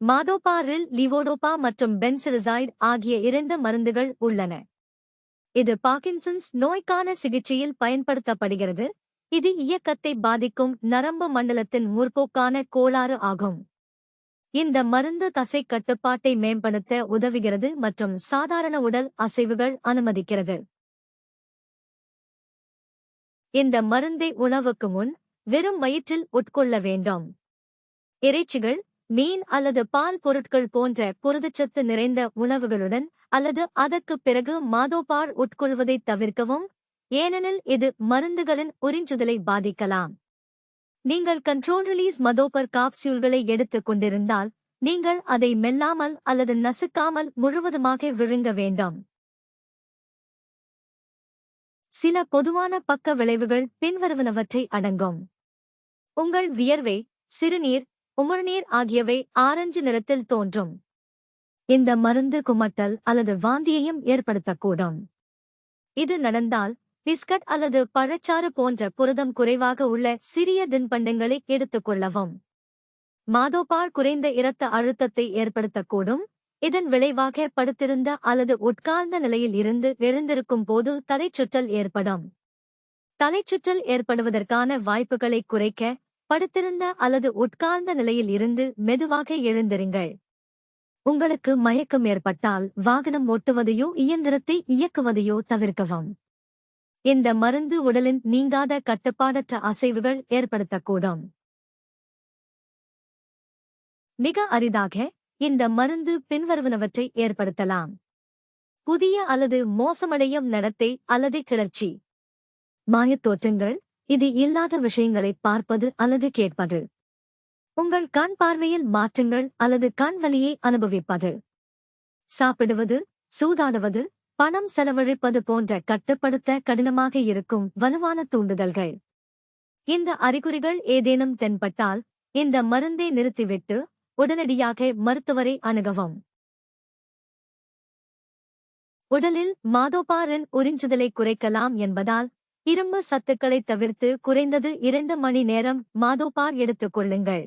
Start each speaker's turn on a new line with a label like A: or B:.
A: மாதோபாரில் லிவோடோபா மற்றும் பென்சிலிசைடு ஆகிய இரண்டு மருந்துகள் உள்ளன. இது பார்க்கின்சன்ஸ் நோய்க்கான சிகிச்சையில் பயன்படுத்தப்படுகிறது. இது இயக்கத்தை பாதிக்கும் நரம்பு மண்டலத்தின் முற்போக்கான கோளாறு ஆகும். இந்த மருந்து தசை கட்டுப்பாட்டை மேம்படுத்த உதவுகிறது மற்றும் சாதாரண உடல் அசைவுகள் அனுமதிக்கிறது. இந்த மருந்தை உணவுக்கு முன் வெறும் வயிற்றில் உட்கொள்ள வேண்டும். இறைச்சிகள் மீன் அல்லது பால் பொருட்கள் போன்ற புரதச்சத்து நிறைந்த உணவுகளுடன் அல்லது அதற்குப் பிறகு மாதோபால் உட்கொள்வதை தவிர்க்கவும் ஏனெனில் இது மருந்துகளின் உறிஞ்சுதலை பாதிக்கலாம். நீங்கள் கண்ட்ரோல் ரிலீஸ் மதோபர் காப்சியூல்களை எடுத்துக் கொண்டிருந்தால் நீங்கள் அதை மெல்லாமல் அல்லது நசுக்காமல் முழுவதுமாக விழுங்க வேண்டும். சில பொதுவான பக்க விளைவுகள் பின்வருவனவற்றை அடங்கும். உங்கள் வியர்வை சிறுநீர் உமிழ்நீர் ஆகியவை ஆரஞ்சு நிறத்தில் தோன்றும். இந்த மருந்து குமட்டல் அல்லது வாந்தியையும் ஏற்படுத்தக்கூடும். இது நடந்தால் பிஸ்கட் அல்லது பழச்சாறு போன்ற புரதம் குறைவாக உள்ள சிறிய தின்பண்டங்களை எடுத்துக்கொள்ளவும் மாதோபால் குறைந்த இரத்த அழுத்தத்தை ஏற்படுத்தக்கூடும். இதன் விளைவாக படுத்திருந்த அல்லது உட்கார்ந்த நிலையில் இருந்து எழுந்திருக்கும் போது தலைச்சுற்றல் ஏற்படும். தலைச்சுற்றல் ஏற்படுவதற்கான வாய்ப்புகளை குறைக்க படுத்திருந்த அல்லது உட்கார்ந்த நிலையில் இருந்து மெதுவாக எழுந்திருங்கள். உங்களுக்கு மயக்கம் ஏற்பட்டால் வாகனம் ஓட்டுவதையோ இயந்திரத்தை இயக்குவதையோ தவிர்க்கவும். இந்த மருந்து உடலின் நீங்காத கட்டுப்பாடற்ற அசைவுகள் ஏற்படுத்தக்கூடும். மிக அரிதாக இந்த மருந்து பின்வருவனவற்றை ஏற்படுத்தலாம். புதிய அல்லது மோசமடையும் நடத்தை அல்லது கிளர்ச்சி. மாயத்தோற்றங்கள் இது இல்லாத விஷயங்களை பார்ப்பது அல்லது கேட்பது. உங்கள் கண் பார்வையில் மாற்றங்கள் அல்லது கண் வலியை அனுபவிப்பது. சாப்பிடுவது சூதாடுவது பணம் செலவழிப்பது போன்ற கட்டுப்படுத்த கடினமாக இருக்கும் வலுவான தூண்டுதல்கள். இந்த அறிகுறிகள் ஏதேனும் தென்பட்டால் இந்த மருந்தை நிறுத்திவிட்டு உடனடியாக மருத்துவரை அணுகவும். உடலில் மாதோபாரின் உறிஞ்சுதலை குறைக்கலாம் என்பதால் இரும்பு சத்துக்களை தவிர்த்து குறைந்தது இரண்டு மணி நேரம் மாதோபார் எடுத்துக் கொள்ளுங்கள்.